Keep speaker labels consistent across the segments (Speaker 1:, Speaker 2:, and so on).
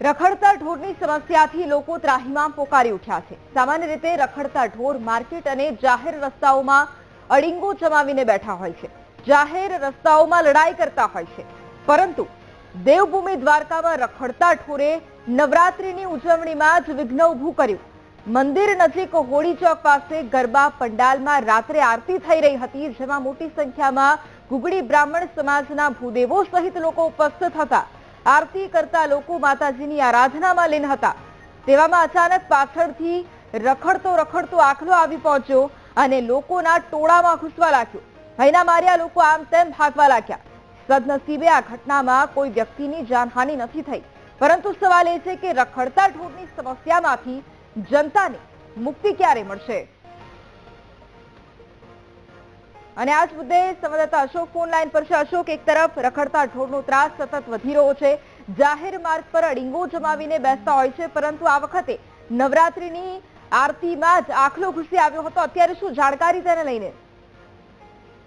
Speaker 1: રખડતા ઢોરની સમસ્યાથી લોકો ત્રાહીમામ પોકારી ઉઠ્યા છે. સામાન્ય રીતે રખડતા ઢોર માર્કેટ અને જાહેર રસ્તાઓમાં અડીંગો જમાવીને બેઠા હોય છે. જાહેર રસ્તાઓમાં લડાઈ કરતા હોય છે. પરંતુ દેવભૂમિ દ્વારકામાં રખડતા ઢોરે નવરાત્રીની ઉજવણીમાં જ વિઘ્ન ઊભું કર્યું. મંદિર નજીક હોળી ચોક પાસે ગરબા પંડાલમાં રાત્રે આરતી થઈ રહી હતી, જેમાં મોટી સંખ્યામાં ગુગડી બ્રાહ્મણ સમાજના ભૂદેવો સહિત લોકો ઉપસ્થિત હતા. આરતી કરતા લોકો માતાજીની આરાધનામાં લીન હતા. તેવામાં અચાનક પાછળથી રખડતો રખડતો આખલો આવી પહોંચ્યો અને લોકોના ટોળામાં ઘૂસવા લાગ્યો. ભયના માર્યા લોકો આમ તેમ ભાગવા લાગ્યા. સદનસીબે આ ઘટનામાં કોઈ વ્યક્તિની જાનહાનિ નથી થઈ. પરંતુ સવાલ એ છે કે રખડતા ઢોરની સમસ્યામાંથી જનતાને મુક્તિ ક્યારે મળશે? અને આ જ મુદ્દે સંવાદદાતા અશોક ફોન લાઈન પર છે. અશોક, એક તરફ રખડતા ઢોરનો ત્રાસ સતત વધી રહ્યો છે. જાહેર માર્ગ પર અડીંગો જમાવીને બેસતા હોય છે, પરંતુ આ વખતે નવરાત્રીની આરતીમાં જ આખલો ઘૂસી આવ્યો હતો. અત્યારે શું જાણકારી તેને લઈને?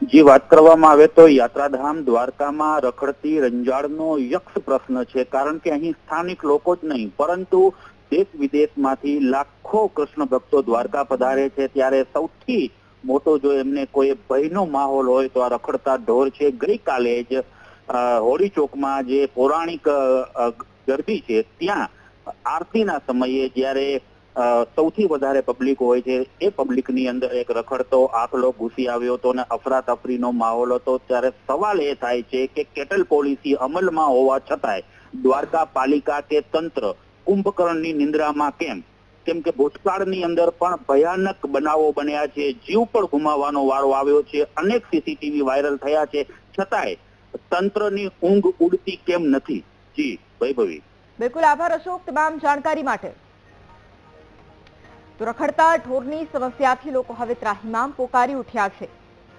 Speaker 2: જે, વાત કરવામાં આવે તો યાત્રાધામ દ્વારકામાં રખડતી રંજાડનો યક્ષ પ્રશ્ન છે, કારણ કે અહીં સ્થાનિક લોકો જ નહીં, પરંતુ દેશ વિદેશમાંથી લાખો કૃષ્ણ ભક્તો દ્વારકા પધારે છે. ત્યારે સૌથી મોટો જો એમને કોઈ ભયનો માહોલ હોય તો આ રખડતા ઢોર છે. ગઈકાલે જ હોળી ચોકમાં જે પૌરાણિક ગરબી છે, ત્યાં આરતીના સમયે જ્યારે સૌથી વધારે પબ્લિક હોય છે, એ પબ્લિકની અંદર એક રખડતો આખલો ઘૂસી આવ્યો હતો અને અફરાતફરીનો માહોલ હતો. ત્યારે સવાલ એ થાય છે કે કેટલ પોલિસી અમલમાં હોવા છતાંય દ્વારકા પાલિકા કે તંત્ર, કુંભકર્ણની નિંદ્રામાં કેમ? કેમ કે ભૂતકાળની અંદર પણ ભયાનક બનાવો બન્યા છે. જીવ પણ ગુમાવવાનો વારો આવ્યો છે. અનેક સીસીટીવી વાયરલ થયા છે. છતાંય તંત્રની ઊંઘ ઉડતી કેમ નથી? જી, વૈભવી.
Speaker 1: બિલકુલ આભાર અશોક. તમામ જાણકારી માટે. તો રખડતા ઢોરની સમસ્યાથી લોકો હવે ત્રાહિમામ પોકારી ઉઠ્યા છે.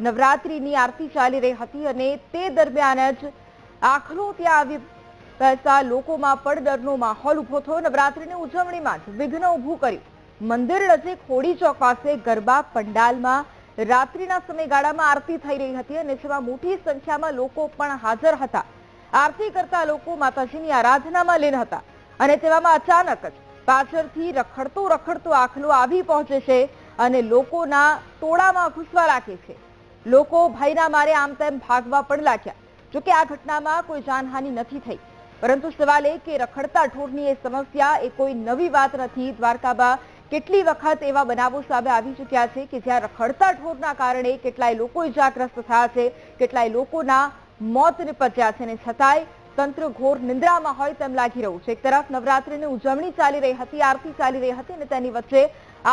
Speaker 1: નવરાત્રીની આરતી ચાલી રહી હતી અને તે દરમિયાન જ આખલો ત્યાં આવી બેસતા લોકોમાં પણ ડરનો માહોલ ઊભો થયો. નવરાત્રીની ઉજવણીમાં જ વિઘ્ન ઊભું કર્યું. મંદિર નજીક હોળી ચોક પાસે ગરબા પંડાલમાં રાત્રિના સમયગાળામાં આરતી થઈ રહી હતી અને જેમાં મોટી સંખ્યામાં લોકો પણ હાજર હતા. આરતી કરતા લોકો માતાજીની આરાધનામાં લીન હતા અને તેવામાં અચાનક જ પાછળથી રખડતો રખડતો આખલો આવી પહોંચે છે અને લોકોના ટોળામાં ઘૂસવા લાગે છે. લોકો ભયના મારે આમ તેમ ભાગવા પણ લાગ્યા. જોકે આ ઘટનામાં કોઈ જાનહાનિ નથી થઈ. પરંતુ સવાલ એ કે રખડતા ઢોરની એ સમસ્યા એ કોઈ નવી વાત નથી. દ્વારકામાં કેટલી વખત એવા બનાવો સામે આવી ચૂક્યા છે કે જ્યાં રખડતા ઢોરના કારણે કેટલાય લોકો ઇજાગ્રસ્ત થયા છે, કેટલાય લોકોના મોત નિપજ્યા છે અને છતાંય તંત્ર ઘોર નિંદ્રામાં હોય તેમ લાગી રહ્યું છે. એક તરફ નવરાત્રિની ઉજવણી ચાલી રહી હતી, આરતી ચાલી રહી હતી અને તેની વચ્ચે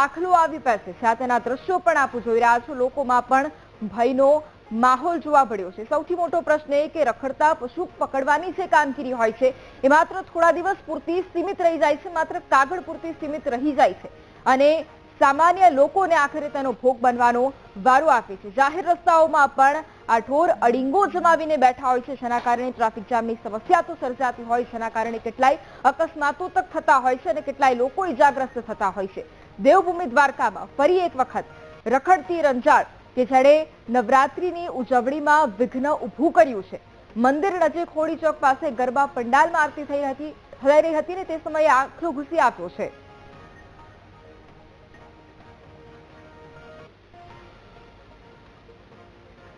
Speaker 1: આખલો આવી બેસે છે. આ દ્રશ્યો પણ આપ જોઈ રહ્યા છો. લોકોમાં પણ ભયનો માહોલ જોવા મળ્યો છે. સૌથી મોટો પ્રશ્ન એ કે રખડતા પશુ પકડવાની જે કામગીરી હોય છે, એ માત્ર થોડા દિવસ પૂરતી સીમિત રહી જાય છે, માત્ર કાગળ પૂરતી સીમિત રહી જાય છે. અને સામાન્ય લોકોને આખરે તેનો ભોગ બનવાનો વારો આપે છે. જાહેર રસ્તાઓમાં પણ આ ઢોર અડીંગો જમાવીને બેઠા હોય છે, જેના કારણે ટ્રાફિક જામની સમસ્યા તો સર્જાતી હોય જેના કારણે કેટલાય અકસ્માતો તક થતા હોય છે અને કેટલાય લોકો ઇજાગ્રસ્ત થતા હોય છે. દેવભૂમિ દ્વારકામાં ફરી એક વખત રખડતી રંજાડ કે જેણે નવરાત્રીની ઉજવણીમાં વિઘ્ન ઊભું કર્યું છે. મંદિર નજીક હોળી ચોક પાસે ગરબા પંડાલમાં આરતી થઈ હતી, થઈ રહી હતી ને તે સમયે આખલો ઘૂસી આપ્યો છે.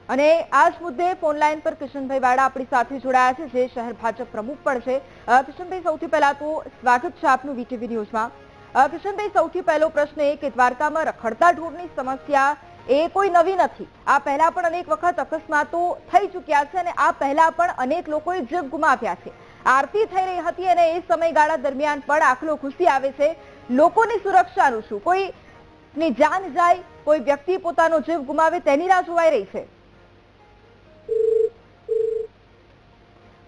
Speaker 1: અને આ જ મુદ્દે ફોન લાઈન પર કિશનભાઈ વાડા આપણી સાથે જોડાયા છે, જે શહેર ભાજપ પ્રમુખ પણ છે. કિશનભાઈ, સૌથી પહેલા તો સ્વાગત છે આપનું વીટીવી ન્યૂઝમાં. કિશનભાઈ, સૌથી પહેલો પ્રશ્ન એ કે દ્વારકામાં રખડતા ઢોરની સમસ્યા એ કોઈ નવી નથી. આ પહેલા પણ અનેક વખત અકસ્માતો થઈ ચૂક્યા છે અને આ પહેલા પણ અનેક લોકોએ જીવ ગુમાવ્યા છે. આરતી થઈ રહી હતી અને એ સમયગાળા દરમિયાન પણ આખલો ઘૂસી આવે છે. લોકોની સુરક્ષાનું શું? કોઈ ની જાન જાય, કોઈ વ્યક્તિ પોતાનો જીવ ગુમાવે તેની રાહ જોવાઈ રહી છે.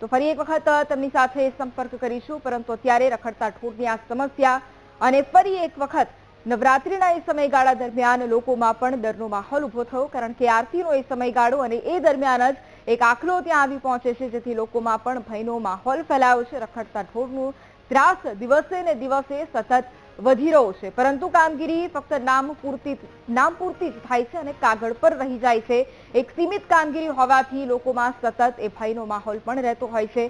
Speaker 1: તો ફરી એક વખત તેમની સાથે સંપર્ક કરીશું, પરંતુ અત્યારે રખડતા ઠોડની આ સમસ્યા અને ફરી એક વખત નવરાત્રીના એ સમયગાળા દરમિયાન લોકોમાં પણ ડરનો માહોલ ઊભો થયો, કારણ કે આરતીનો એ સમયગાળો અને એ દરમિયાન જ એક આખલો ત્યાં આવી પહોંચે છે, જેથી લોકોમાં પણ ભયનો માહોલ ફેલાયો છે, રખડતા ઢોરનું ત્રાસ દિવસે ને દિવસે સતત વધી રહ્યો છે. પરંતુ કામગીરી ફક્ત નામ પૂરતી નામ પૂરતી જ થાય છે અને કાગળ પર રહી જાય છે. એક સીમિત કામગીરી હોવાથી લોકોમાં સતત એ ભયનો માહોલ પણ રહેતો હોય છે.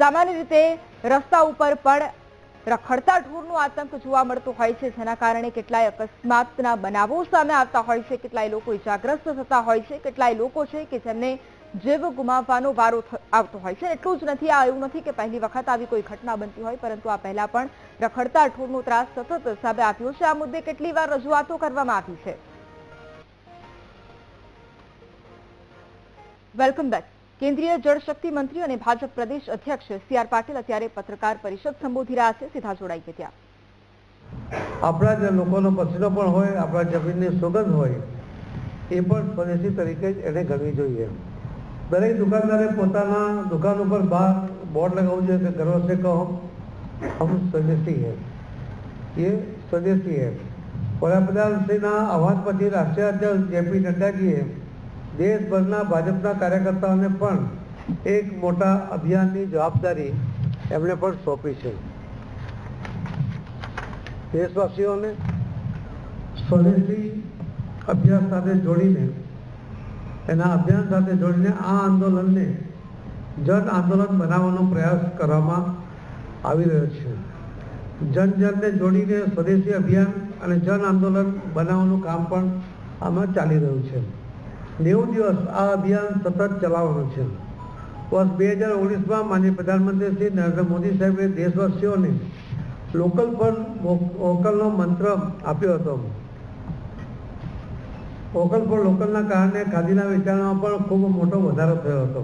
Speaker 1: સામાન્ય રીતે રસ્તા ઉપર પણ રખડતા ઢોરનો આતંક જોવા મળતો હોય છે. જેના કારણે કેટલાય અકસ્માતના બનાવો સામે આવતા હોય છે. કેટલાય લોકો ઇજાગ્રસ્ત થતા હોય છે. કેટલાય લોકો છે કે જેમને જીવ ગુમાવવાનો વારો આવતો હોય છે. એટલું જ નથી, આ એવું નથી કે પહેલી વખત આવી કોઈ ઘટના બનતી હોય, પરંતુ આ પહેલા પણ રખડતા ઢોરનો ત્રાસ સતત સામે આવ્યો છે. આ મુદ્દે કેટલી વાર રજૂઆતો કરવામાં આવી છે. Welcome back. કેન્દ્રીય જળશક્તિ મંત્રી અને ભાજપ પ્રદેશ અધ્યક્ષ સી આર પાટીલ અત્યારે પત્રકાર પરિષદ સંબોધી રહ્યા છે. સીધા જોડાઈ ગયા
Speaker 3: આપણા જે લોકોનો પસીનો પણ હોય, આપણા જમીનની સુગંધ હોય, એ પણ સ્વદેશી તરીકે જ એને ગણવી જોઈએ. દરેક દુકાનદારે પોતાના દુકાન ઉપર બહાર બોર્ડ લગાવવું જોઈએ કે ગર્વ સે કહો હમ સ્વદેશી હૈ. એ સ્વદેશી હૈ. વડાપ્રધાનશ્રીના આહવાન પછી રાષ્ટ્રીય અધ્યક્ષ જેપી નડ્ડાજીએ દેશભરના ભાજપના કાર્યકર્તાઓને પણ એક મોટા અભિયાનની જવાબદારી એમણે પણ સોંપી છે. દેશવાસીઓને સ્વદેશી અભ્યાસ સાથે જોડીને, એના અભિયાન સાથે જોડીને આ આંદોલનને જન આંદોલન બનાવવાનો પ્રયાસ કરવામાં આવી રહ્યો છે. જન જનને જોડીને સ્વદેશી અભિયાન અને જન આંદોલન બનાવવાનું કામ પણ આમાં ચાલી રહ્યું છે. નેવું દિવસ આ અભિયાન સતત ચલાવવાનું છે. વર્ષ બે હજાર ઓગણીસમાં માનીય પ્રધાનમંત્રી શ્રી નરેન્દ્ર મોદી સાહેબે દેશવાસીઓને લોકલ ફોર વોકલનો મંત્ર આપ્યો હતો. વોકલ ફોર લોકલના કારણે ખાદીના વેચાણમાં પણ ખૂબ મોટો વધારો થયો હતો.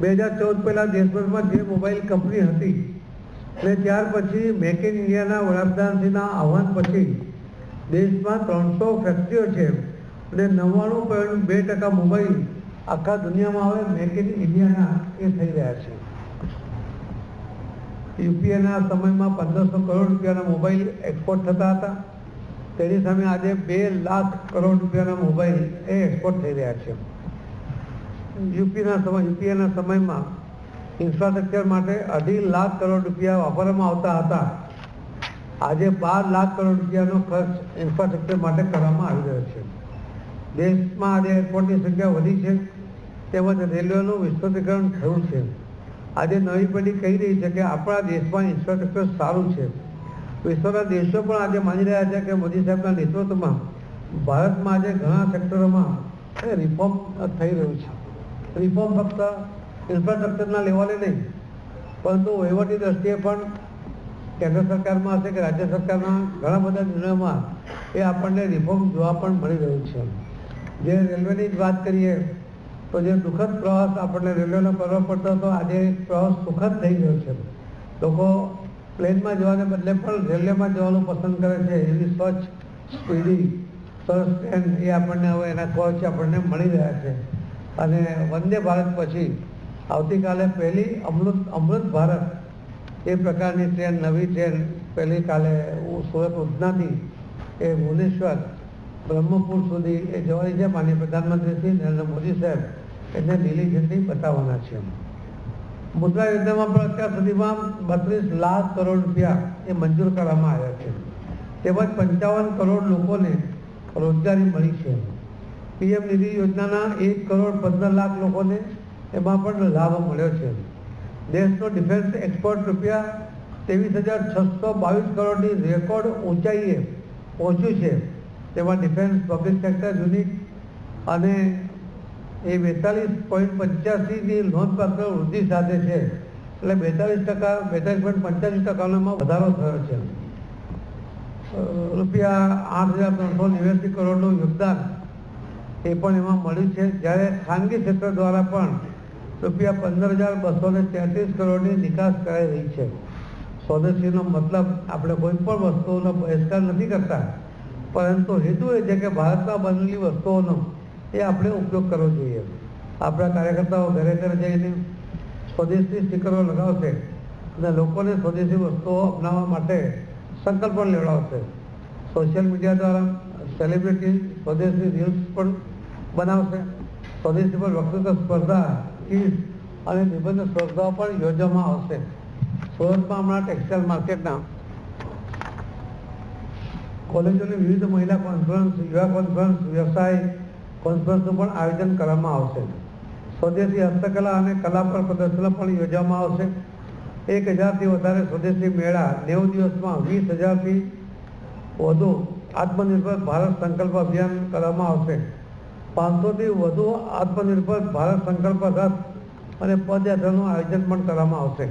Speaker 3: બે હજાર ચૌદ પહેલાં દેશભરમાં જે મોબાઈલ કંપની હતી અને ત્યાર પછી મેક ઇન ઇન્ડિયાના વડાપ્રધાનશ્રીના આહવાન પછી દેશમાં ત્રણસો ફેક્ટરીઓ છે. અને નવ્વાણું પોઈન્ટ બે ટકા મોબાઈલ આખા દુનિયામાં હવે મેક ઇન ઇન્ડિયાના એ થઈ રહ્યા છે. યુપીએના સમયમાં પંદરસો કરોડ રૂપિયાના મોબાઈલ એક્સપોર્ટ થતા હતા. તેની સામે આજે બે લાખ કરોડ રૂપિયાના મોબાઈલ એ એક્સપોર્ટ થઈ રહ્યા છે. યુપીના સમય યુપીએના સમયમાં ઇન્ફ્રાસ્ટ્રક્ચર માટે અઢી લાખ કરોડ રૂપિયા વાપરવામાં આવતા હતા. આજે બાર લાખ કરોડ રૂપિયાનો ખર્ચ ઇન્ફ્રાસ્ટ્રક્ચર માટે કરવામાં આવી રહ્યો છે. દેશમાં આજે એરપોર્ટની સંખ્યા વધી છે, તેમજ રેલવેનું વિસ્તૃતીકરણ થયું છે. આજે નવી પેઢી કહી રહી છે કે આપણા દેશમાં ઇન્ફ્રાસ્ટ્રક્ચર સારું છે. વિશ્વના દેશો પણ આજે માની રહ્યા છે કે મોદી સાહેબના નેતૃત્વમાં ભારતમાં આજે ઘણા સેક્ટરોમાં રિફોર્મ થઈ રહ્યું છે. રિફોર્મ ફક્ત ઇન્ફ્રાસ્ટ્રક્ચરના લેવલે નહીં, પરંતુ વહીવટી દ્રષ્ટિએ પણ કેન્દ્ર સરકારમાં હશે કે રાજ્ય સરકારના ઘણા બધા નિર્ણયોમાં એ આપણને રિફોર્મ જોવા પણ મળી રહ્યું છે. જે રેલવેની જ વાત કરીએ, તો જે દુઃખદ પ્રવાસ આપણને રેલવેનો કરવો પડતો હતો, આજે પ્રવાસ સુખદ થઈ ગયો છે. લોકો પ્લેનમાં જવાને બદલે પણ રેલવેમાં જવાનું પસંદ કરે છે. એવી સ્વચ્છ, સ્પીડી, સરસ ટ્રેન એ આપણને હવે એના કોચ આપણને મળી રહ્યા છે. અને વંદે ભારત પછી આવતીકાલે પહેલી અમૃત અમૃત ભારત એ પ્રકારની ટ્રેન, નવી ટ્રેન પહેલી કાલે સુરત ઉધનાથી એ ભુવનેશ્વર બ્રહ્મપુર સુધી એ જવાની છે માનનીય પ્રધાનમંત્રી શ્રી નરેન્દ્ર મોદી સાહેબ. એને લીલી ઝંડી બતાવવાના છે મુદ્રા યોજનામાં પણ અત્યાર સુધીમાં બત્રીસ લાખ કરોડ રૂપિયા એ મંજૂર કરવામાં આવ્યા છે. તેમજ પંચાવન કરોડ લોકોને રોજગારી મળી છે. પીએમ નિધિ યોજનાના એક કરોડ પંદર લાખ લોકોને એમાં પણ લાભ મળ્યો છે. દેશનો ડિફેન્સ એક્સપોર્ટ રૂપિયા ત્રેવીસ હજાર છસો બાવીસ કરોડની રેકોર્ડ ઊંચાઈએ પહોંચ્યું છે. તેમાં ડિફેન્સ પબ્લિક સેક્ટર યુનિટ અને એ બેતાલીસ પોઈન્ટ પંચ્યાસીની નોંધપાત્ર વૃદ્ધિ સાથે છે, એટલે બેતાલીસ ટકા, બેતાલીસ પોઈન્ટ પંચ્યાસી ટકાનો વધારો થયો છે. રૂપિયા આઠ હજાર ત્રણસો નેવ્યાસી કરોડનું યોગદાન એ પણ એમાં મળ્યું છે. જ્યારે ખાનગી ક્ષેત્ર દ્વારા પણ રૂપિયા પંદર હજાર બસો ને તેત્રીસ કરોડની નિકાસ કરાઈ રહી છે. સ્વદેશીનો મતલબ આપણે કોઈ પણ વસ્તુઓનો બહિષ્કાર નથી કરતા. પરંતુ હેતુ એ છે કે ભારતમાં બનેલી વસ્તુઓનો એ આપણે ઉપયોગ કરવો જોઈએ. આપણા કાર્યકર્તાઓ ઘરે ઘરે જઈને સ્વદેશી સ્ટીકરો લગાવશે અને લોકોને સ્વદેશી વસ્તુઓ અપનાવવા માટે સંકલ્પ પણ લેવડાવશે. સોશિયલ મીડિયા દ્વારા સેલિબ્રિટી સ્વદેશી રીલ્સ પણ બનાવશે. સ્વદેશી પર વક્તૃત્વ સ્પર્ધા ક્વિઝ અને નિબંધ સ્પર્ધાઓ પણ યોજવામાં આવશે. સુરતમાં હમણાં ટેક્સટાઇલ માર્કેટના કોલેજોની વિવિધ મહિલા કોન્ફરન્સ યુવા કોન્ફરન્સ વ્યવસાય કોન્ફરન્સનું પણ આયોજન કરવામાં આવશે. સ્વદેશી હસ્તકલા અને કલા પર પ્રદર્શનો પણ યોજવામાં આવશે. એક હજારથી વધારે સ્વદેશી મેળા નેવું દિવસમાં વીસ હજારથી વધુ આત્મનિર્ભર ભારત સંકલ્પ અભિયાન કરવામાં આવશે. પાંચસોથી વધુ આત્મનિર્ભર ભારત સંકલ્પ રથ અને પદયાત્રાનું આયોજન પણ કરવામાં આવશે.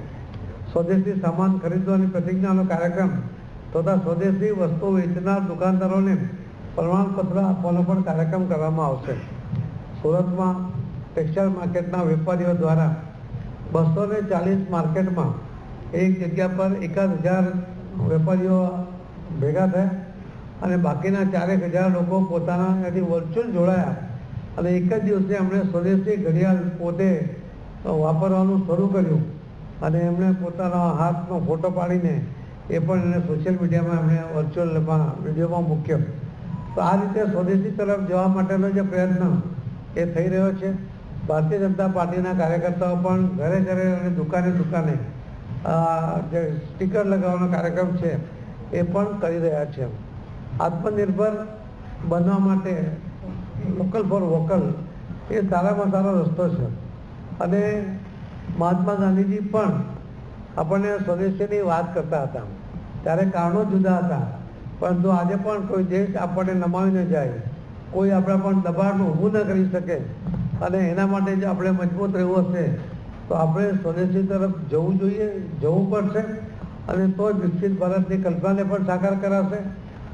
Speaker 3: સ્વદેશી સામાન ખરીદવાની પ્રતિજ્ઞાનો કાર્યક્રમ તથા સ્વદેશી વસ્તુઓ વેચનાર દુકાનદારોને પ્રમાણપત્ર આપવાનો પણ કાર્યક્રમ કરવામાં આવશે. સુરતમાં ટેક્સટાઇલ માર્કેટના વેપારીઓ દ્વારા બસો ને ચાલીસ માર્કેટમાં એક જગ્યા પર એકાદ હજાર વેપારીઓ ભેગા થયા અને બાકીના ચારેક હજાર લોકો પોતાના વર્ચ્યુઅલ જોડાયા અને એક જ દિવસે એમણે સ્વદેશી ઘડિયાળ પોતે વાપરવાનું શરૂ કર્યું અને એમણે પોતાના હાથનો ફોટો પાડીને એ પણ એને સોશિયલ મીડિયામાં એમણે વર્ચ્યુઅલમાં વિડીયોમાં મૂક્યો. તો આ રીતે સ્વદેશી તરફ જવા માટેનો જે પ્રયત્ન એ થઈ રહ્યો છે. ભારતીય જનતા પાર્ટીના કાર્યકર્તાઓ પણ ઘરે ઘરે અને દુકાને દુકાને જે સ્ટીકર લગાવવાનો કાર્યક્રમ છે એ પણ કરી રહ્યા છે. આત્મનિર્ભર બનવા માટે લોકલ ફોર વોકલ એ સારામાં સારો રસ્તો છે. અને મહાત્મા ગાંધીજી પણ આપણને સ્વદેશીની વાત કરતા હતા. ત્યારે કારણો જુદા હતા. પરંતુ આજે પણ કોઈ દેશ આપણને નમાવી ન જાય, કોઈ આપણા પણ દબાણ ઊભું ન કરી શકે અને એના માટે જો આપણે મજબૂત રહેવું હશે, તો આપણે સ્વદેશી તરફ જવું જોઈએ, જવું પડશે અને તો જ વિકસિત ભારતની કલ્પનાને પણ સાકાર કરાશે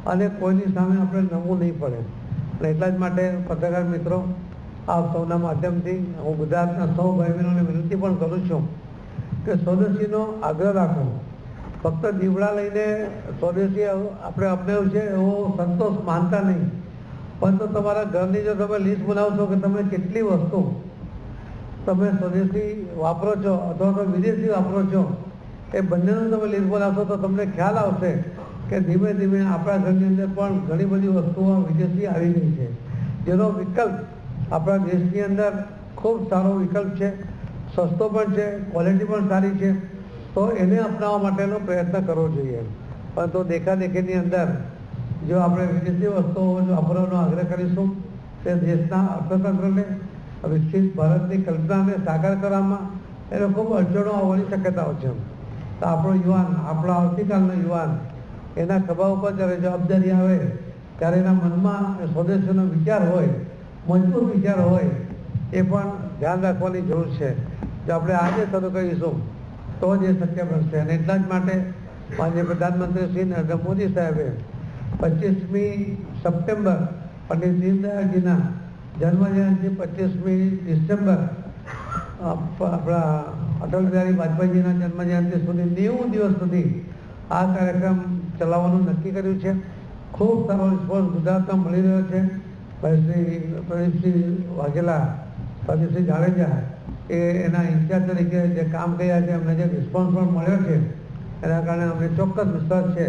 Speaker 3: અને કોઈની સામે આપણે નમવું નહીં પડે. અને એટલા જ માટે પત્રકાર મિત્રો, આપ સૌના માધ્યમથી હું ગુજરાતના સૌ ભાઈ બહેનોને વિનંતી પણ કરું છું કે સ્વદેશીનો આગ્રહ રાખવો ફક્ત દીવડા લઈને સ્વદેશી આપણે અપનાવ્યું છે એવો સંતોષ માનતા નહીં. પરંતુ તમારા ઘરની જો તમે લિસ્ટ બનાવશો કે તમે કેટલી વસ્તુ તમે સ્વદેશી વાપરો છો અથવા તો વિદેશી વાપરો છો, એ બંનેનું તમે લિસ્ટ બનાવશો તો તમને ખ્યાલ આવશે કે ધીમે ધીમે આપણા ઘરની અંદર પણ ઘણી બધી વસ્તુઓ વિદેશી આવી ગઈ છે. જેનો વિકલ્પ આપણા દેશની અંદર ખૂબ સારો વિકલ્પ છે. સસ્તો પણ છે ક્વોલિટી પણ સારી છે, તો એને અપનાવવા માટેનો પ્રયત્ન કરવો જોઈએ. પરંતુ દેખાદેખીની અંદર જો આપણે વિદેશી વસ્તુઓ વાપરવાનો આગ્રહ કરીશું, તે દેશના અર્થતંત્રને, વિકસિત ભારતની કલ્પનાને સાકાર કરવામાં એને ખૂબ અડચણો આવવાની શક્યતાઓ છે. તો આપણો યુવાન, આપણો આવતીકાલનો યુવાન, એના ખભા ઉપર જ્યારે જવાબદારી આવે, ત્યારે એના મનમાં સ્વદેશીનો વિચાર હોય, મજબૂત વિચાર હોય, એ પણ ધ્યાન રાખવાની જરૂર છે. જો આપણે આજે શરૂ કરીશું, તો જ એ શક્ય બનશે. અને એટલા જ માટે માન્ય પ્રધાનમંત્રી શ્રી નરેન્દ્ર મોદી સાહેબે પચીસમી સપ્ટેમ્બર પંડિત દીનદયાળજીના જન્મજયંતિ પચીસમી ડિસેમ્બર આપણા અટલ બિહારી વાજપેયીજીના જન્મજયંતિ સુધી, નેવું દિવસ સુધી આ કાર્યક્રમ ચલાવવાનું નક્કી કર્યું છે. ખૂબ સારો રિસ્પોન્સ ગુજરાતમાં મળી રહ્યો છે. ભાઈ શ્રી પ્રદીપસિંહ વાઘેલા પ્રદીપસિંહ જાડેજા એ એના ઇન્ચાર્જ તરીકે જે કામ કર્યા છે એમને જે રિસ્પોન્સ પણ મળ્યો છે, એના કારણે અમને ચોક્કસ વિશ્વાસ છે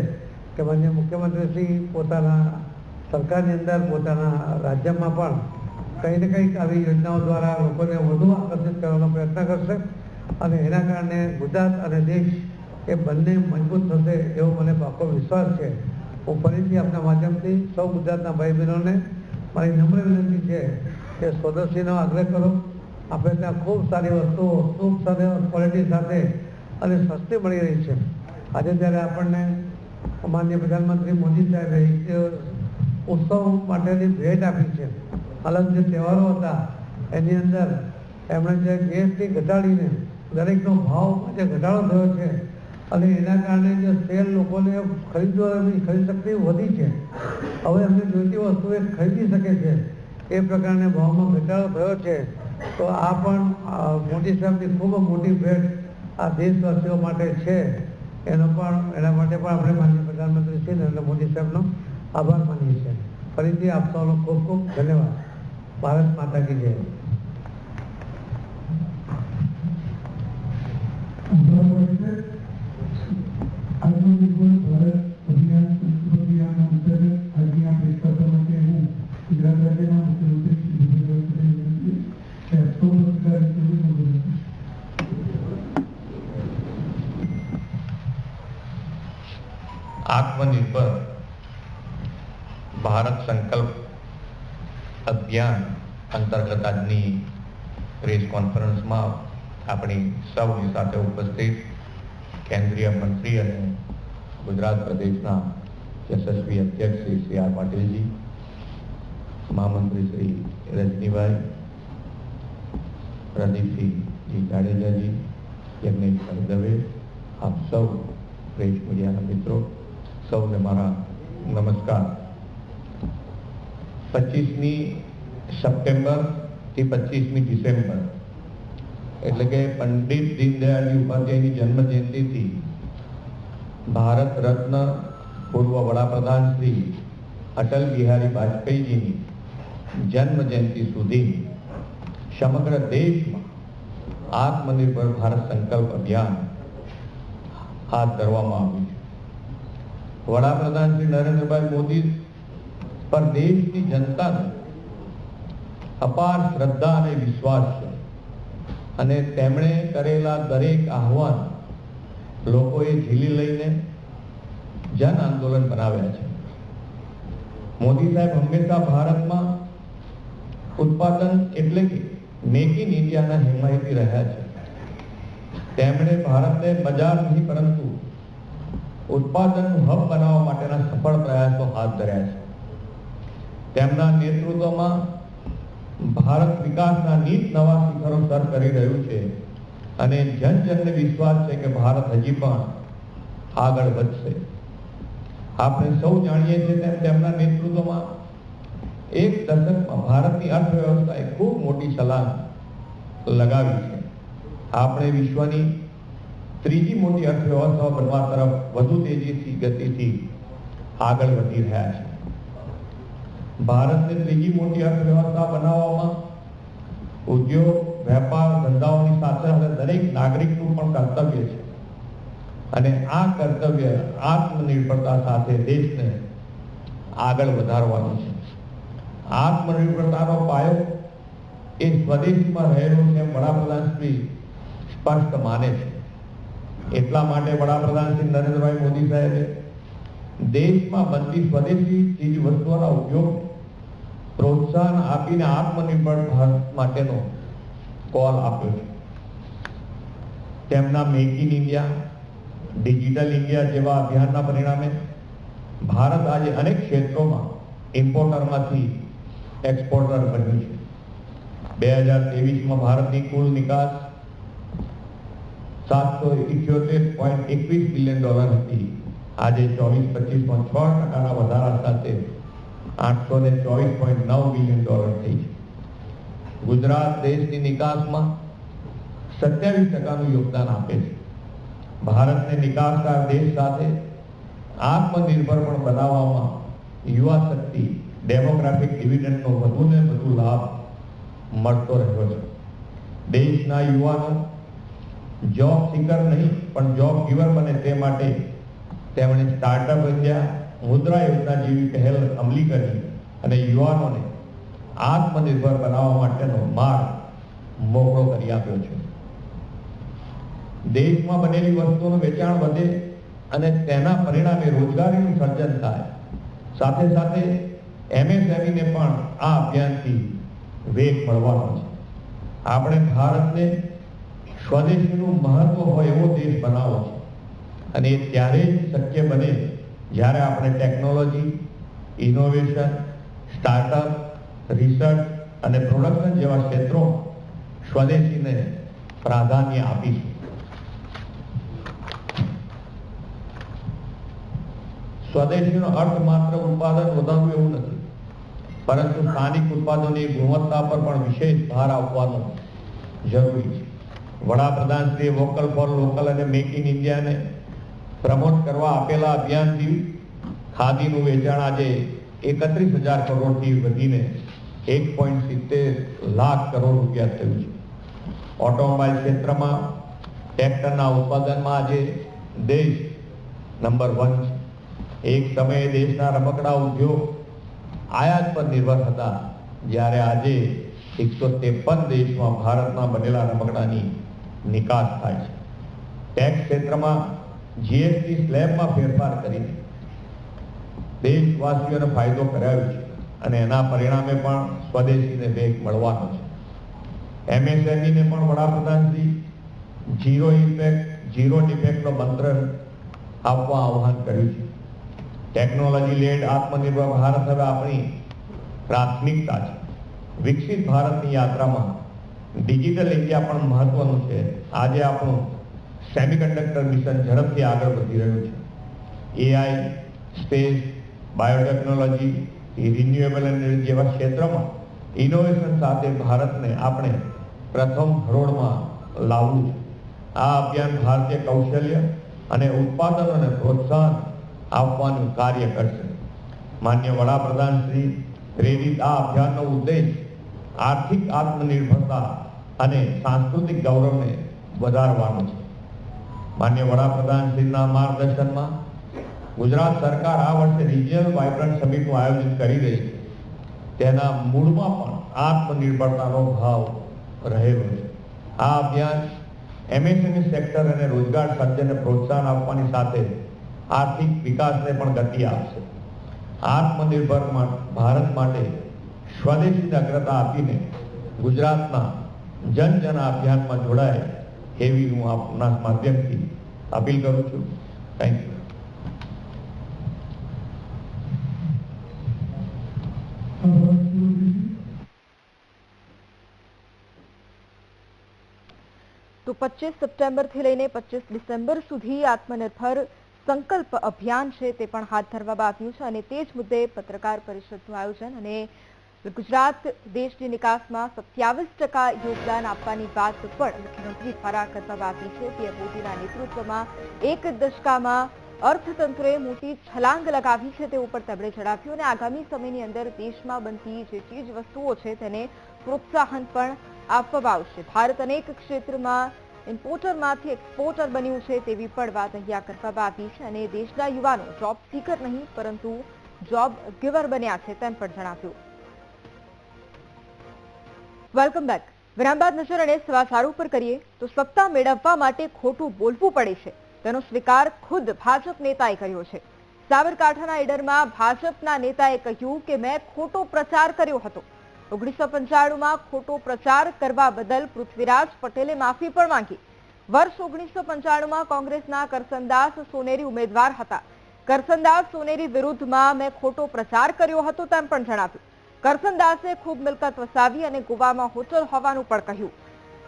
Speaker 3: કે માન્ય મુખ્યમંત્રીશ્રી પોતાના સરકારની અંદર, પોતાના રાજ્યમાં પણ કંઈ ને કંઈક આવી યોજનાઓ દ્વારા લોકોને વધુ આકર્ષિત કરવાનો પ્રયત્ન કરશે અને એના કારણે ગુજરાત અને દેશ એ બંને મજબૂત થશે એવો મને પાકો વિશ્વાસ છે. હું ફરીથી આપના માધ્યમથી સૌ ગુજરાતના ભાઈ બહેનોને મારી નમ્ર વિનંતી છે કે સ્વદેશીનો આગ્રહ કરો. આપણે ત્યાં ખૂબ સારી વસ્તુઓ, ખૂબ સાથે ક્વોલિટી સાથે અને સસ્તી મળી રહી છે. આજે જ્યારે આપણને માન્ય પ્રધાનમંત્રી મોદી સાહેબે ઉત્સવ માટેની ભેટ આપી છે. અલગ જે તહેવારો હતા, એની અંદર એમણે જે જીએસટી ઘટાડીને દરેકનો ભાવ જે ઘટાડો થયો છે અને એના કારણે જે સેલ લોકોને ખરીદવાની ખરીદ શક્તિ વધી છે. હવે એમને જોઈતી વસ્તુ એ ખરીદી શકે છે. એ પ્રકારને ભાવમાં ઘટાડો થયો છે, તો આ પણ મોદી સાહેબની ખૂબ મોટી ભેટ આ દેશવાસીઓ માટે છે. એનો પણ, એના માટે પણ આપણે માનનીય પ્રધાનમંત્રી શ્રી નરેન્દ્ર મોદી સાહેબનો આભાર માનીએ છીએ. ફરીથી આપ સૌનો ખૂબ ખૂબ ધન્યવાદ. ભારત માતા કી જય.
Speaker 4: ભારત અભિયાન અંતર્ગત આજની આ પ્રેક્ષકો માટે હું ગુજરાત રાજ્યના મુખ્યમંત્રી શ્રી ભૂપેન્દ્ર વિનંતી કે સૌ પત્રકાર મિત્રોને સંબોધન
Speaker 5: આત્મનિર્ભર ભારત સંકલ્પ અભિયાન અંતર્ગત આજની પ્રેસ કોન્ફરન્સમાં આપણી સૌની સાથે ઉપસ્થિત કેન્દ્રીય મંત્રી અને ગુજરાત પ્રદેશના યશસ્વી અધ્યક્ષ શ્રી સી આર પાટીલજી, મહામંત્રી શ્રી રજનીભાઈ, પ્રદીપસિંહજી જાડેજાજી યજ્ઞેશભાઈ દવે આપ સૌ પ્રેસ મીડિયાના મિત્રો, સૌને મારા નમસ્કાર. પચીસમી સપ્ટેમ્બરથી પચીસમી ડિસેમ્બર. એટલે કે પંડિત દીનદયાળજી ઉપાધ્યાયની જન્મ જયંતિથી ભારત રત્ન પૂર્વ વડાપ્રધાન શ્રી અટલ બિહારી વાજપેયીજીની જન્મ જયંતિ સુધી સમગ્ર દેશમાં આત્મનિર્ભર ભારત સંકલ્પ અભિયાન હાથ ધરવામાં આવ્યું છે. વડાપ્રધાન શ્રી નરેન્દ્રભાઈ મોદી પર દેશની જનતાને અપાર શ્રદ્ધા અને વિશ્વાસ છે. અને તેમણે કરેલા દરેક આહવાન લોકોએ ઝીલી લઈને જન આંદોલન બનાવ્યા છે. મોદી સાહેબ હંમેશા ભારતમાં ઉત્પાદન એટલે કે મેક ઇન ઇન્ડિયાના હિમાયતી રહ્યા છે. તેમણે ભારતને બજાર નહીં, પરંતુ ઉત્પાદનનું હબ બનાવવા માટેના સફળ પ્રયાસો હાથ ધર્યા છે. તેમના નેતૃત્વમાં ભારત વિકાસના નીત નવા શિખરો સર કરી રહ્યું છે. અને જન જનને વિશ્વાસ છે કે ભારત હજી પણ આગળ વધશે. આપણે સૌ જાણીએ છીએ તેમ તેમના નેતૃત્વમાં એક દશકમાં ભારતની અર્થવ્યવસ્થાએ ખૂબ મોટી છલાંગ લગાવી છે. આપણે વિશ્વની ત્રીજી મોટી અર્થવ્યવસ્થાઓ બનવા તરફ વધુ તેજીથી, ગતિથી આગળ વધી રહ્યા છે ભારતને ત્રીજી મોટી અર્થવ્યવસ્થા બનાવવામાં ઉદ્યોગ, વેપાર, ધંધાઓની સાથે સાથે દરેક નાગરિકનું પણ કર્તવ્ય છે. અને આ કર્તવ્ય આત્મનિર્ભરતા સાથે દેશને આગળ વધારવાનું છે. આત્મનિર્ભરતાનો પાયો એ સ્વદેશમાં રહેલો છે વડાપ્રધાન સ્પષ્ટ માને છે. એટલા માટે વડાપ્રધાન શ્રી નરેન્દ્રભાઈ મોદી સાહેબે દેશમાં બનતી સ્વદેશી ચીજ વસ્તુઓના ઉપયોગ પ્રોત્સાહન આપીને આત્મનિર્ભર ભારત માટેનો કોલ આપ્યો છે. તેમના make in India digital India જેવા અભિયાનના પરિણામે ભારત આજે અનેક ક્ષેત્રોમાં ઇમ્પોર્ટરમાંથી એક્સપોર્ટર બન્યું છે. બે હજાર ત્રેવીસમાં ભારતની કુલ નિકાસ સાતસો ઇઠ્યોતેર પોઈન્ટ એકવીસ બિલિયન ડોલર હતી. આજે ચોવીસ પચીસમાં છ ટકાના વધારા સાથે આઠસો ને ચોવીસ પોઈન્ટ નવ બિલિયન ડોલર થઈ છે. ગુજરાત દેશની નિકાસમાં સત્યાવીસ ટકાનું યોગદાન આપે છે. ભારતને નિકાસકાર દેશ સાથે આત્મનિર્ભર પણ બનાવવામાં યુવા શક્તિ ડેમોગ્રાફિક ડિવિડન્ડનો વધુ ને વધુ લાભ મળતો રહ્યો છે. દેશના યુવાનો જોબ સિકર નહીં, પણ જોબ ગીવર બને તે માટે તેમણે સ્ટાર્ટઅપ ઇન્ડિયા મુદ્રા યોજના જેવી પહેલ અમલી કરી અને યુવાનોને આત્મનિર્ભર બનાવવા માટેનો માર્ગ મોકળો કરી આપ્યો છે. દેશમાં બનેલી વસ્તુઓનું વેચાણ વધે અને તેના પરિણામે રોજગારીનું સર્જન થાય. સાથે સાથે એમએસએમઈને પણ આ અભિયાનથી વેગ મળવાનો છે. આપણે ભારતને સ્વદેશીનું મહત્વ હોય એવો દેશ બનાવવો છે. અને ત્યારે જ શક્ય બને જ્યારે આપણે ટેકનોલોજી ઇનોવેશન સ્ટાર્ટઅપ રિસર્ચ અને પ્રોડક્શન જેવા ક્ષેત્રો સ્વદેશીને પ્રાધાન્ય આપીશું. સ્વદેશીનો અર્થ માત્ર ઉત્પાદન વધારવું એવું નથી, પરંતુ સ્થાનિક ઉત્પાદનોની ગુણવત્તા પર પણ વિશેષ ભાર આપવાનો જરૂરી છે. વડાપ્રધાન શ્રી વોકલ ફોર લોકલ અને મેક ઇન ઇન્ડિયાને પ્રમોટ કરવા આપેલા અભિયાનથી ખાદીનું વેચાણ આજે એકત્રીસ હજાર કરોડથી વધીને એક પોઈન્ટ સિત્તેર લાખ કરોડ રૂપિયા થયું છે. ઓટોમોબાઈલ ક્ષેત્રમાં ટ્રેક્ટરના ઉત્પાદનમાં આજે દેશ નંબર વન છે. એક સમયે દેશના રમકડા ઉદ્યોગ આયાત પર નિર્ભર હતા, જ્યારે આજે એકસો ત્રેપન દેશમાં ભારતમાં બનેલા રમકડાની નિકાસ થાય છે. ટેક્સ ક્ષેત્રમાં જીએસટી સ્લેબમાં ફેરફાર કરીને દેશવાસીઓને ફાયદો કરાવ્યો છે અને એના પરિણામે પણ સ્વદેશીને વેગ મળવાનો છે. એમએસએમઈને પણ વડાપ્રધાનશ્રી ઝીરો ઇમ્પેક્ટ ઝીરો ડિફેક્ટનો મંત્ર આપવા આહ્વાન કર્યું છે. ટેકનોલોજી લેડ આત્મનિર્ભર ભારત હવે આપણી પ્રાથમિકતા છે. વિકસિત ભારતની યાત્રામાં ડિજિટલ ઇન્ડિયા પણ મહત્વનું છે. આજે આપણું સેમિકન્ડક્ટર મિશન ઝડપથી આગળ વધી રહ્યું છે. AI space biotechnology renewable energy જેવા ક્ષેત્રમાં ઇનોવેશન સાથે ભારતને આપણે પ્રથમ હરોળમાં લાવવું છે. આ અભિયાન ભારતીય કૌશલ્ય અને ઉત્પાદનોને પ્રોત્સાહન આપવાનું કાર્ય કરશે. માન્ય વડાપ્રધાન શ્રી પ્રેરિત આ અભિયાનનો ઉદ્દેશ આર્થિક આત્મનિર્ભરતા અને સાંસ્કૃતિક ગૌરવને વધારવાનો છે. માન્ય વડાપ્રધાન શ્રીના માર્ગદર્શનમાં ગુજરાત સરકાર આ વર્ષે રિજિયનલ વાઇબ્રન્ટ સમિટનું આયોજન કરી રહી છે. તેના મૂળમાં પણ આત્મનિર્ભરતાનો ભાવ રહેલો છે. આ અભિયાન એમએસએમઈ સેક્ટર અને રોજગાર સર્જનને પ્રોત્સાહન આપવાની સાથે આર્થિક વિકાસને પણ ગતિ આપશે. આત્મનિર્ભર ભારત માટે સ્વદેશી અગ્રતા આપીને ગુજરાતના જન જન અભિયાનમાં જોડાય એવી હું આપના માધ્યમથી અપીલ કરું છું. થેન્ક યુ
Speaker 1: તો પચીસ સપ્ટેમ્બરથી લઈને પચીસ ડિસેમ્બર સુધી આત્મનિર્ભર સંકલ્પ અભિયાન છે તે પણ હાથ ધરવામાં આવ્યું છે અને તે જ મુદ્દે પત્રકાર પરિષદનું આયોજન અને ગુજરાત દેશની નિકાસમાં સત્યાવીસ ટકા યોગદાન આપવાની વાત પણ મુખ્યમંત્રી દ્વારા કરવામાં આવી છે. પીએમ મોદીના નેતૃત્વમાં એક દશકામાં અર્થતંત્રે મોટી છલાંગ લગાવી છે તેવું પણ તેમણે જણાવ્યું અને આગામી સમયની અંદર દેશમાં બનતી જે ચીજ વસ્તુઓ છે તેને પ્રોત્સાહન પણ આપવામાં આવશે. ભારત અનેક ક્ષેત્રમાં ઇમ્પોર્ટરમાંથી એક્સપોર્ટર બન્યું છે તેવી પણ વાત અહીંયા કરવામાં આવી છે અને દેશના યુવાનો જોબ સીકર નહીં પરંતુ જોબ ગિવર બન્યા છે તેમ પણ જણાવ્યું. વેલકમ બેક વિરામ નજર અને સમાચાર ઉપર કરીએ તો સત્તા મેળવવા માટે ખોટું બોલવું પડે છે. તેનો સ્વીકાર ખુદ ભાજપ નેતાએ કર્યો છે. સાબરકાંઠાના ઈડરમાં ભાજપના નેતાએ કહ્યું કે મેં ખોટો પ્રચાર કર્યો હતો. ઓગણીસો પંચાણુંમાં ખોટો પ્રચાર કરવા બદલ પૃથ્વીરાજ પટેલે માફી પણ માંગી. વર્ષ ઓગણીસો પંચાણુંમાં કોંગ્રેસના કરસનદાસ સોનેરી ઉમેદવાર હતા. કરસનદાસ સોનેરી વિરુદ્ધમાં મેં ખોટો પ્રચાર કર્યો હતો તેમ પણ જણાવ્યું. કરસનદાસે ખૂબ મિલકત વસાવી અને ગોવામાં હોટલ હોવાનું પણ કહ્યું.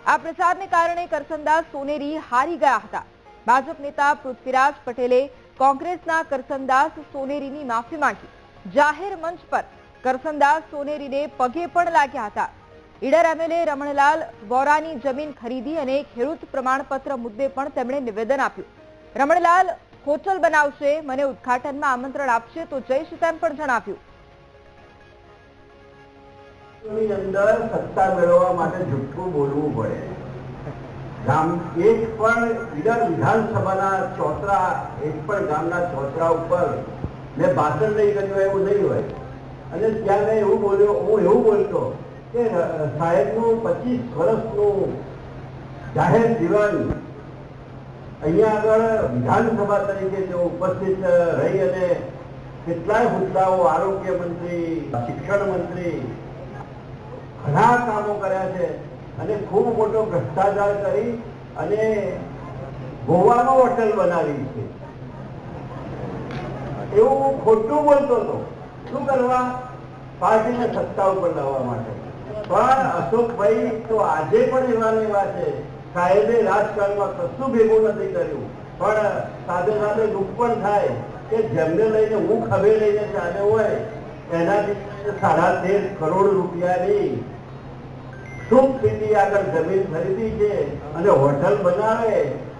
Speaker 1: આ પ્રચારને કારણે કરસનદાસ સોનેરી હારી ગયા હતા. ભાજપ નેતા પૃથ્વીરાજ પટેલે કોંગ્રેસના કરસનદાસ સોનેરીની માફી માંગી. જાહેર મંચ પર કરસનદાસ સોનેરીને પગે પણ લાગ્યા હતા. ઈડર એમએલએ રમણલાલ વોરાની જમીન ખરીદી અને ખેડૂત પ્રમાણપત્ર મુદ્દે પણ તેમણે નિવેદન આપ્યું. રમણલાલ હોટલ બનાવશે, મને ઉદ્ઘાટનમાં આમંત્રણ આપશે, તો જઈશ તેમ પણ જણાવ્યું.
Speaker 6: ની અંદર સત્તા મેળવવા માટે જુઠ્ઠું બોલવું પડે. ગામ એક પણ વિધાનસભાના ચોતરા, એક પણ ગામના ચોતરા ઉપર મેં ભાષણ નહીં કર્યું, એવું નહીં હોય. અને ત્યાં મેં એવું બોલ્યો, હું એવું બોલતો કે સાહેબનું પચીસ વર્ષનું જાહેર જીવન અહીંયા આગળ વિધાનસભા તરીકે તેઓ ઉપસ્થિત રહી અને કેટલાય મુદ્દાઓ આરોગ્ય મંત્રી, શિક્ષણ મંત્રી ઘણા કામો કર્યા છે અને ખૂબ મોટો ભ્રષ્ટાચાર કરી અને ગોવાનો હોટલ બનાવી છે. એવું ખોટું બોલતો હતો. શું કરવા? પાર્ટીને સત્તા ઉપર લાવવા માટે. પણ અશોકભાઈ તો આજે પણ એવા એવા છે. સાહેબે રાજકારણમાં કશું ભેગું નથી કર્યું. પણ સાથે સાથે દુઃખ પણ થાય કે જેમને લઈને હું ખભે લઈને ચાલે હોય, એનાથી સાડા તેર કરોડ રૂપિયાની સ્થિતિ આગળ જમીન ખરીદી છે અને હોટલ બનાવે,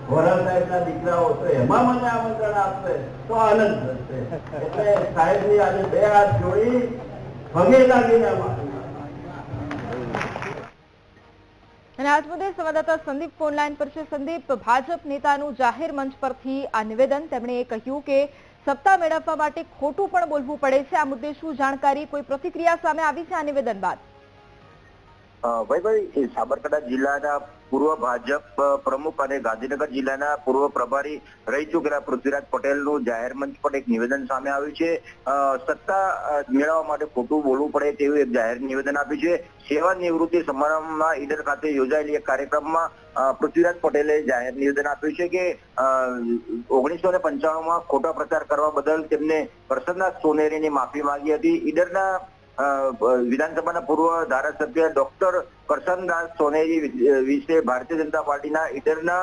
Speaker 6: વોરા સાહેબના દીકરાઓ તો એમાં મને આમંત્રણ આપશે, તો આનંદ થશે. એટલે સાહેબની આજે બે હાથ જોડી પગે લાગીને
Speaker 1: અને આજ મુદ્દે સંવાદદાતા સંદીપ ફોનલાઈન પર છે. સંદીપ, ભાજપ નેતાનું જાહેર મંચ પરથી આ નિવેદન તેમણે કહ્યું કે સત્તા મેળવવા માટે ખોટું પણ બોલવું પડે છે. આ મુદ્દે શું જાણકારી, કોઈ પ્રતિક્રિયા સામે આવી છે આ નિવેદન બાદ?
Speaker 2: એ સાબરકાંઠા જિલ્લાના
Speaker 7: પૂર્વ ભાજપ પ્રમુખ અને ગાંધીનગર જિલ્લાના પૂર્વ પ્રભારી રહી ચૂકેલા પૃથ્વીરાજ પટેલનું જાહેર મંચ પર એક નિવેદન સામે આવ્યું છે. સત્તા મેળવવા માટે ખોટું બોલવું પડે તેવું એક જાહેર નિવેદન આપ્યું છે. સેવા નિવૃત્તિ સમારંભમાં ઈડર ખાતે યોજાયેલી એક કાર્યક્રમમાં પૃથ્વીરાજ પટેલે જાહેર નિવેદન આપ્યું છે કે ઓગણીસો ને પંચાણું ખોટા પ્રચાર કરવા બદલ તેમને પ્રસન્ના સોનેરીની માફી માંગી હતી. ઈડરના વિધાનસભાના પૂર્વ ધારાસભ્ય ડોક્ટર કરશનદાસ સોનેરી વિશે ભારતીય જનતા પાર્ટીના ઈડરના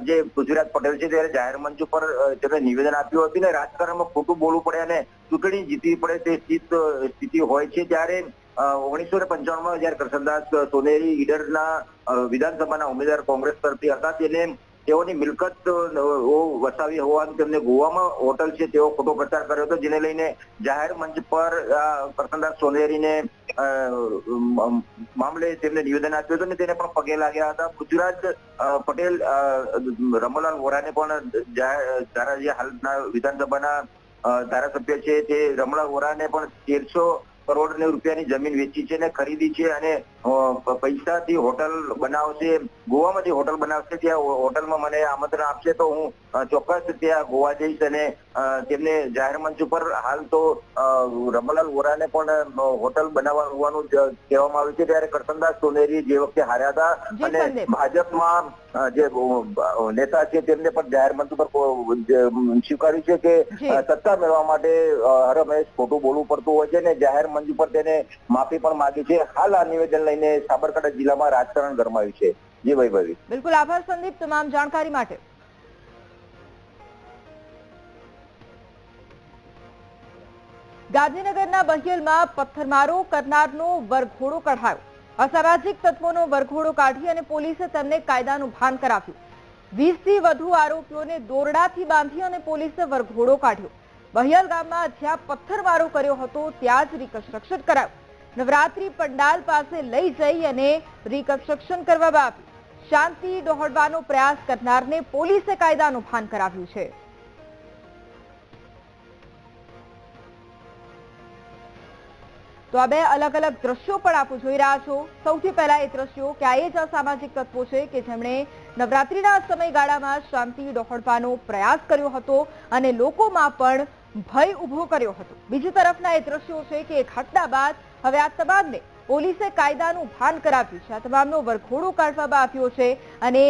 Speaker 7: જે પૃથ્વીરાજ પટેલ છે ત્યારે જાહેર મંચ ઉપર તેમણે નિવેદન આપ્યું હતું ને રાજકારણમાં ખોટું બોલવું પડે અને ચૂંટણી જીતવી પડે તે સ્થિત હોય છે ત્યારે ઓગણીસો ને પંચાણું જયારે કરશનદાસ સોનેરી ઈડરના વિધાનસભાના ઉમેદવાર કોંગ્રેસ તરફથી હતા તેને તેઓની મિલકત વસાવી હોવાનું તેમને ગોવામાં હોટલ છે તેઓ ખોટો પ્રચાર કર્યો હતો જેને લઈને જાહેર મંચ પર પ્રસન્નદાસ સોનેરીને મામલે તેમને નિવેદન આપ્યું હતું અને તેને પણ પગે લાગ્યા હતા. પૃથ્વીરાજ પટેલ અ, રમણલાલ વોરાને પણ ધારા હાલના વિધાનસભાના ધારાસભ્ય છે તે રમણલાલ વોરાને પણ તેરસો કરોડ ને રૂપિયાની જમીન વેચી છે ને ખરીદી છે અને પૈસાથી હોટલ બનાવશે ગોવામાંથી હોટલ બનાવશે, ત્યાં હોટલમાં મને આમંત્રણ આપશે, તો હું ચોક્કસ ત્યાં ગોવા જઈશ અને તેમને જાહેર મંચ ઉપર હાલ તો રમલાલ રમણલાલ વોરાને પણ હોટલ બનાવવા હોવાનું કહેવામાં આવ્યું છે. ત્યારે કરસનદાસ સોનેરી જે વખતે હાર્યા હતા અને ભાજપમાં જે નેતા છે તેમને પણ જાહેર મંચ ઉપર સ્વીકાર્યું છે કે સત્તા મેળવવા માટે હરમહેશ ખોટું બોલવું પડતું હોય છે ને જાહેર મંચ ઉપર તેને માફી પણ માગી છે. હાલ આ નિવેદન લઈને સાબરકાંઠા જિલ્લામાં રાજકારણ ગરમાયું છે. જી વૈભવી.
Speaker 1: બિલકુલ આભાર સંદીપ તમામ જાણકારી માટે. ગાંધીનગરના બહિયલમાં પથ્થરમારો કરનારનો વરઘોડો કઢાયો. અસામાજિક તત્વોનો વરઘોડો કાઢી અને પોલીસે તેમને કાયદાનું ભાન કરાવ્યું. વીસથી વધુ આરોપીઓને દોરડાથી બાંધી અને પોલીસે વરઘોડો કાઢ્યો. બહિયલ ગામમાં જ્યાં પથ્થરમારો કર્યો હતો, ત્યાં જ રિકન્સ્ટ્રક્શન કરાયું. નવરાત્રી પંડાલ પાસે લઈ જઈ અને રિકન્સ્ટ્રક્શન કરવામાં આવ્યું. શાંતિ દોહડવાનો પ્રયાસ કરનારને પોલીસે કાયદાનું ભાન કરાવ્યું છે. તો આ બે અલગ અલગ દ્રશ્યો પણ આપ જોઈ રહ્યા છો. સૌથી પહેલા એ દ્રશ્યો કે આ એ જ અસામાજિક તત્વો છે કે જેમણે નવરાત્રીના સમયગાળામાં શાંતિ ડહોળવાનો પ્રયાસ કર્યો હતો અને લોકોમાં પણ ભય ઊભો કર્યો હતો. બીજી તરફના એ દ્રશ્યો છે કે ઘટના બાદ હવે આ તમામને પોલીસે કાયદાનું ભાન કરાવ્યું છે. આ તમામનો વરઘોડો કાઢવામાં આવ્યો છે અને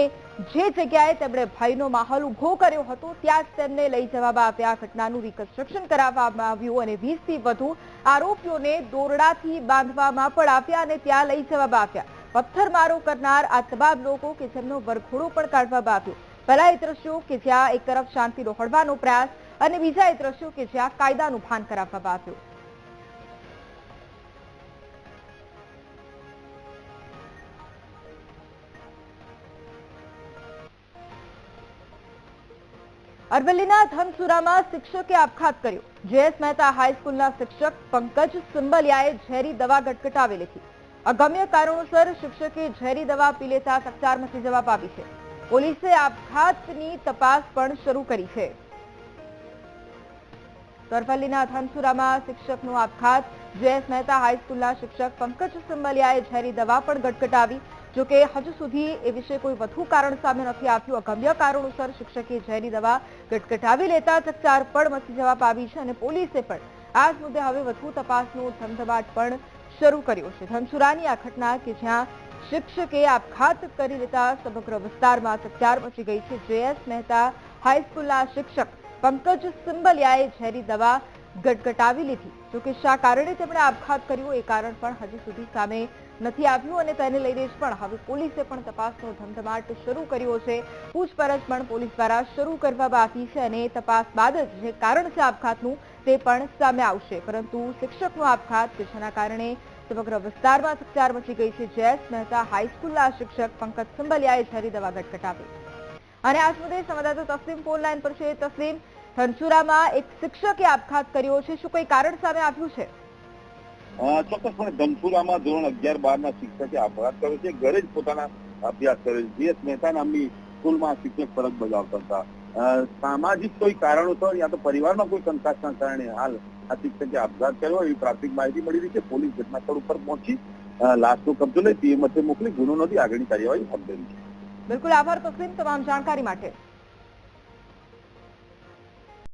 Speaker 1: જે જગ્યાએ તેમણે ભયનો માહોલ ઊભો કર્યો હતો, ત્યાં જ તેમને લઈ જવામાં આવ્યા. ઘટનાનું રિકન્સ્ટ્રક્શન કરાવવામાં આવ્યું અને વીસથી વધુ આરોપીઓને દોરડાથી બાંધવામાં પણ આવ્યા અને ત્યાં લઈ જવામાં આવ્યા. પથ્થરમારો કરનાર આ તમામ લોકો કે જેમનો વરઘોડો પણ કાઢવામાં આવ્યો. પહેલા એ દ્રશ્યો કે જ્યાં એક તરફ શાંતિ રોહડવાનો પ્રયાસ અને બીજા એ દ્રશ્યો કે જ્યાં કાયદાનું ભાન કરાવવામાં આવ્યું. અરવલ્લીના ધનસુરામાં શિક્ષકે આપઘાત કર્યો. જેએસ મહેતા હાઈસ્કૂલના શિક્ષક પંકજ સિંબલિયાએ ઝેરી દવા ગટગટાવી લીધી અગમ્ય કારણોસર શિક્ષકે ઝેરી દવા પી લેતા ચકચાર મચી જવાબ આપી છે. પોલીસે આપઘાતની તપાસ પણ શરૂ કરી છે. અરવલ્લીના ધનસુરામાં શિક્ષકનો આપઘાત. જેએસ મહેતા હાઈસ્કૂલના શિક્ષક પંકજ સિંબલિયાએ ઝેરી દવા પણ ગટગટાવી. જોકે હજુ સુધી એ વિશે કોઈ વધુ કારણ સામે નથી આવ્યું. અગમ્ય કારણોસર શિક્ષકે ઝેરી દવા ગટગટાવી લેતા ચકચાર પણ મચી જવા પામી છે અને પોલીસે પણ આ જ મુદ્દે હવે વધુ તપાસનો ધમધમાટ પણ શરૂ કર્યો છે. ધનસુરાની આ ઘટના કે જ્યાં શિક્ષકે આપઘાત કરી લેતા સમગ્ર વિસ્તારમાં ચકચાર મચી ગઈ છે. જેએસ મહેતા હાઈસ્કૂલના શિક્ષક પંકજ સિંબલિયાએ ઝેરી દવા ગટગટાવી લીધી. જોકે શા કારણે તેમણે આપઘાત કર્યો એ કારણ પણ હજી સુધી સામે નથી આવ્યું અને તેને લઈને જ પણ હવે પોલીસે પણ તપાસનો ધમધમાટ શરૂ કર્યો છે. પૂછપરછ પણ પોલીસ દ્વારા શરૂ કરવામાં આવી છે અને તપાસ બાદ જ જે કારણ છે આપઘાતનું તે પણ સામે આવશે. પરંતુ શિક્ષકનો આપઘાત કે જેના કારણે સમગ્ર વિસ્તારમાં ચકચાર મચી ગઈ છે. જેએસ મહેતા હાઈસ્કૂલના શિક્ષક પંકજ સિંબલિયાએ ઝેરી દવા ગટગટાવી. અને આ મુદ્દે સંવાદદાતા તસ્લીમ ફોન લાઈન પર છે. તસ્લીમ ધનસુરામાં એક શિક્ષકે આપઘાત કર્યો છે. શું કોઈ કારણ સામે આવ્યું છે?
Speaker 8: ચોક્કસપણે ધનસુરામાં ધોરણ અગિયાર બાર ના શિક્ષકે આપઘાત કર્યો છે. ઘરે જ પોતાના અભ્યાસ કર્યો છે. જીએસ મહેતા નામની સ્કૂલમાં શિક્ષક ફરજ બજાવતા હતા. સામાજિક કોઈ કારણોસર યા તો પરિવારમાં કોઈ કંકાસના કારણે હાલ આ શિક્ષકે આપઘાત કર્યો એવી પ્રાથમિક માહિતી મળી રહી છે. પોલીસ ઘટનાસ્થળ ઉપર પહોંચી લાશનો કબજો લઈ પીએમ મોકલી ગુનો નોંધી આગળની કાર્યવાહી હાથ ધરી છે.
Speaker 1: બિલકુલ આભાર તસ્લીમ તમામ જાણકારી માટે.